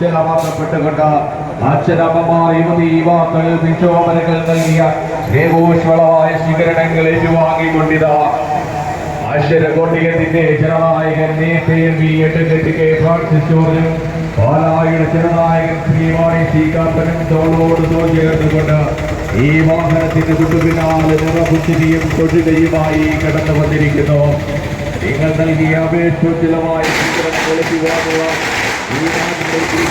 കഥാപാത്രപ്പെട്ടുകൊണ്ട് അച്ഛനമ്മമാർ യുവതി യുവാക്കൾ വിക്ഷോഭനങ്ങൾ നൽകിയ ദേവോഷ്വളമായ സ്വീകരണങ്ങൾ ഏറ്റുവാങ്ങിക്കൊണ്ടിതാ. അശ്വരകോട്ടിയത്തിന്റെ ജനനായകൻ എട്ടുകെട്ടിക്കെ ജോർജും പാലായുടെ ജനനായകൻ ശ്രീവാണി ശ്രീകാന്തനും തോളോട് തോൾ ചേർന്നുകൊണ്ട് ഈ വാഹനത്തിന്റെ കുട്ടുപിന്നാലെ നിറപുച്ചിരിയും തൊഴിലയുമായി കടന്നു വന്നിരിക്കുന്നു നിങ്ങൾ നൽകിയ അപേക്ഷോജ്വലമായ ചിത്രം കൊളുത്തുവാനുള്ള ഈ നാട്ടിലേക്ക്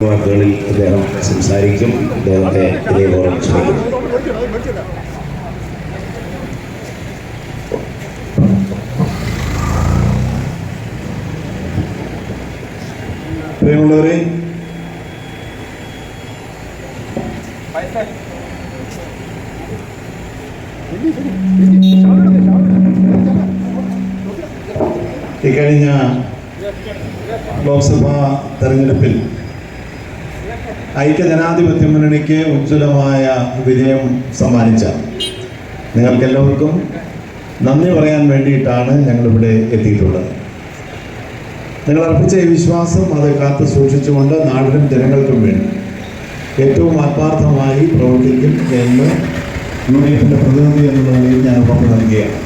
വാക്കുകളിൽ അദ്ദേഹം സംസാരിക്കും. അദ്ദേഹത്തെ ഇതേപോലെ പ്രിയമുള്ളവരെ ഇക്കഴിഞ്ഞ ലോക്സഭാ തെരഞ്ഞെടുപ്പിൽ ഐക്യജനാധിപത്യ മുന്നണിക്ക് ഉജ്ജ്വലമായ വിജയം സമ്മാനിച്ച നിങ്ങൾക്കെല്ലാവർക്കും നന്ദി പറയാൻ വേണ്ടിയിട്ടാണ് ഞങ്ങളിവിടെ എത്തിയിട്ടുള്ളത്. നിങ്ങൾ അർപ്പിച്ച ഈ വിശ്വാസം അത് കാത്തു സൂക്ഷിച്ചുകൊണ്ട് നാടിനും ജനങ്ങൾക്കും വേണ്ടി ഏറ്റവും ആത്മാർത്ഥമായി പ്രവർത്തിക്കും എന്ന് യു ഡി എഫിന്റെ പ്രതിനിധി എന്നുള്ള നിലയിൽ ഞാൻ ഉറപ്പ് നൽകുകയാണ്.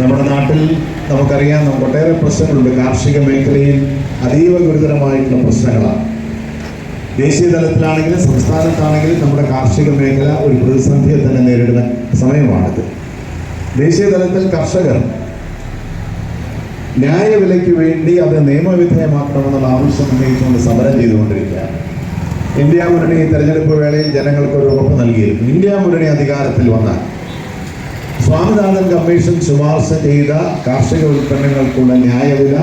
നമ്മുടെ നാട്ടിൽ നമുക്കറിയാം നമുക്ക് ഒട്ടേറെ പ്രശ്നങ്ങളുണ്ട്. കാർഷിക മേഖലയിൽ അതീവ ഗുരുതരമായിട്ടുള്ള പ്രശ്നങ്ങളാണ്. ദേശീയ തലത്തിലാണെങ്കിലും സംസ്ഥാനത്താണെങ്കിലും നമ്മുടെ കാർഷിക മേഖല ഒരു പ്രതിസന്ധിയെ തന്നെ നേരിടുന്ന സമയമാണിത്. ദേശീയ തലത്തിൽ കർഷകർ ന്യായവിലയ്ക്ക് വേണ്ടി അത് നിയമവിധേയമാക്കണമെന്നുള്ള ആവശ്യം ഉന്നയിച്ചുകൊണ്ട് സമരം ചെയ്തുകൊണ്ടിരിക്കുകയാണ്. ഇന്ത്യ മുന്നണി തെരഞ്ഞെടുപ്പ് വേളയിൽ ജനങ്ങൾക്ക് ഒരു ഉറപ്പ് നൽകിയിരുന്നു. ഇന്ത്യ മുന്നണി അധികാരത്തിൽ വന്നാൽ സ്വാമിനാഥൻ കമ്മീഷൻ ശുപാർശ ചെയ്ത കാർഷിക ഉൽപ്പന്നങ്ങൾക്കുള്ള ന്യായവില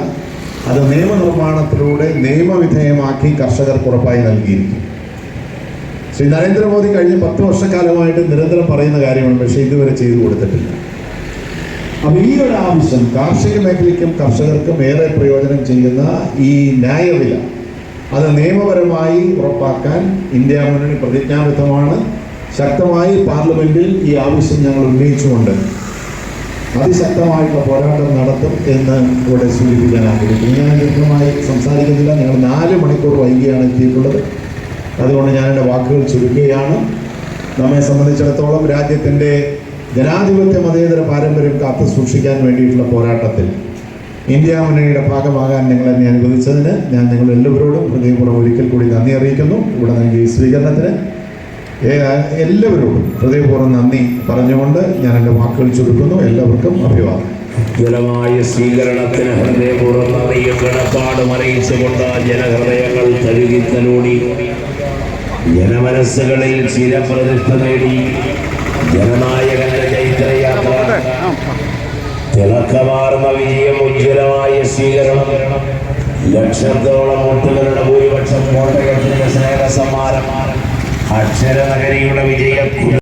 അത് നിയമനിർമ്മാണത്തിലൂടെ നിയമവിധേയമാക്കി കർഷകർക്ക് ഉറപ്പായി നൽകിയിരിക്കും ശ്രീ നരേന്ദ്രമോദി കഴിഞ്ഞ പത്ത് വർഷക്കാലമായിട്ട് നിരന്തരം പറയുന്ന കാര്യമാണ് പക്ഷേ ഇതുവരെ ചെയ്തു കൊടുത്തിട്ടില്ല. അപ്പൊ ഈ ഒരു ആവശ്യം കാർഷിക മേഖലയ്ക്കും കർഷകർക്കും ഏറെ പ്രയോജനം ചെയ്യുന്ന ഈ ന്യായവില അത് നിയമപരമായി ഉറപ്പാക്കാൻ ഇന്ത്യ മുന്നണി പ്രതിജ്ഞാബദ്ധമാണ്. ശക്തമായി പാർലമെന്റിൽ ഈ ആവശ്യം ഞങ്ങൾ ഉന്നയിച്ചുകൊണ്ട് അതിശക്തമായിട്ടുള്ള പോരാട്ടം നടത്തും എന്ന് ഇവിടെ സൂചിപ്പിക്കാൻ ആഗ്രഹിക്കുന്നു. ഞാൻ ദീർഘമായി സംസാരിക്കുന്നില്ല. ഞങ്ങൾ നാല് മണിക്കൂർ വൈകിയാണ് എത്തിയിട്ടുള്ളത്. അതുകൊണ്ട് ഞാൻ എന്റെ വാക്കുകൾ ചുരുക്കുകയാണ്. നമ്മെ സംബന്ധിച്ചിടത്തോളം രാജ്യത്തിന്റെ ജനാധിപത്യ മതേതര പാരമ്പര്യം കാത്തു സൂക്ഷിക്കാൻ വേണ്ടിയിട്ടുള്ള പോരാട്ടത്തിൽ ഇന്ത്യ മുന്നണിയുടെ ഭാഗമാകാൻ നിങ്ങൾ എന്നെ അനുവദിച്ചതിന് ഞാൻ നിങ്ങൾ എല്ലാവരോടും ഹൃദയപൂർവം ഒരിക്കൽ കൂടി നന്ദി അറിയിക്കുന്നു. ഇവിടെ നൽകിയ ഈ സ്വീകരണത്തിന് എല്ലാവരോടും ഹൃദയപൂർവം നന്ദി പറഞ്ഞുകൊണ്ട് ഞാൻ എന്റെ വാക്കുകൾ ചുരുക്കുന്നു. എല്ലാവർക്കും അഭിവാദം ജലമായ സ്വീകരണത്തിന് ഹൃദയപൂർവം നന്ദിയും കിടപ്പാടും അറിയിച്ചുകൊണ്ട് ജനഹൃദയങ്ങൾ തഴുകിത്തലോടി. ജനമനസ്സുകളിൽ ചിരപ്രതിഷ്ഠ നേടി. ചൈത്രയാത്ര തിളക്കമാർന്ന വിജയം ഉജ്ജ്വലമായ സ്വീകരണം. ലക്ഷത്തോളം ഒട്ടുകളുടെ ഭൂരിപക്ഷം കോട്ടയത്തിന്റെ സ്നേഹ സമ്മാനം അക്ഷരനഗരിയുടെ വിജയം